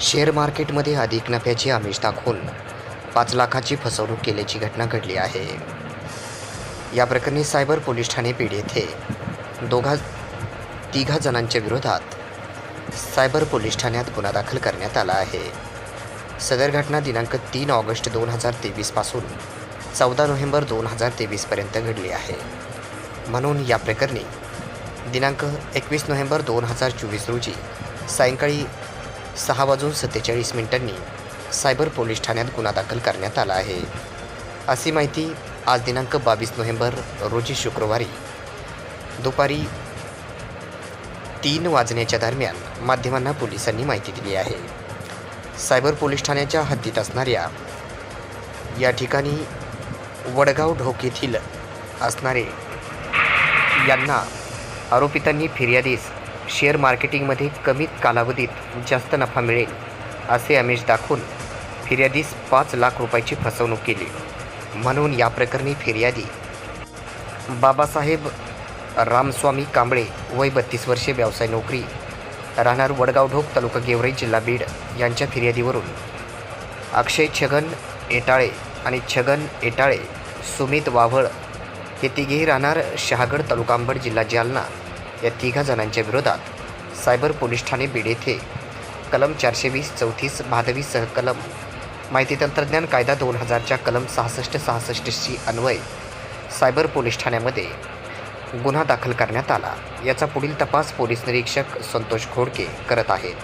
Share मार्केटमध्ये अधिक नफ्याची आमिष दाखवून पाच लाखाची फसवणूक केल्याची घटना घडली आहे. या प्रकरणी सायबर पोलीस ठाणे पेठ येथे दोघा तिघा जणांच्या विरोधात सायबर पोलीस ठाण्यात गुन्हा दाखल करण्यात आला आहे. सदर घटना दिनांक तीन ऑगस्ट दोन हजार तेवीसपासून चौदा नोव्हेंबर दोन हजार तेवीसपर्यंत घडली आहे. म्हणून या प्रकरणी दिनांक एकवीस नोव्हेंबर दोन हजार चोवीस रोजी सायंकाळी सहा वाजून सत्तेचाळीस मिनिटांनी सायबर पोलीस ठाण्यात गुन्हा दाखल करण्यात आला आहे. अशी माहिती आज दिनांक बावीस नोव्हेंबर रोजी शुक्रवारी दुपारी तीन वाजण्याच्या दरम्यान माध्यमांना पोलिसांनी माहिती दिली आहे. सायबर पोलीस ठाण्याच्या हद्दीत असणाऱ्या या ठिकाणी वडगाव ढोक येथील असणारे यांना आरोपितांनी फिर्यादीस शेअर मार्केटिंगमध्ये कमीत कालावधीत जास्त नफा मिळेल असे आमिष दाखवून फिर्यादीस पाच लाख रुपयाची फसवणूक केली. म्हणून या प्रकरणी फिर्यादी. बाबासाहेब रामस्वामी कांबळे वय बत्तीस वर्षे व्यवसाय नोकरी. राहणार वडगाव ढोक तालुका गेवराई जिल्हा बीड यांच्या फिर्यादीवरून. अक्षय छगन एटाळे आणि छगन एटाळे सुमित वाव्हळ हे तिघेही राहणार शहागड तालुका अंबड जिल्हा जालना. या तिघा जणांच्या विरोधात सायबर पोलीस ठाणे बीड येथे कलम चारशे वीस चौतीस भादवीस सह कलम माहिती तंत्रज्ञान कायदा दोन हजारच्या कलम सहासष्ट सहासष्टशी अन्वय सायबर पोलीस ठाण्यामध्ये गुन्हा दाखल करण्यात आला. याचा पुढील तपास पोलीस निरीक्षक संतोष घोडके करत आहेत.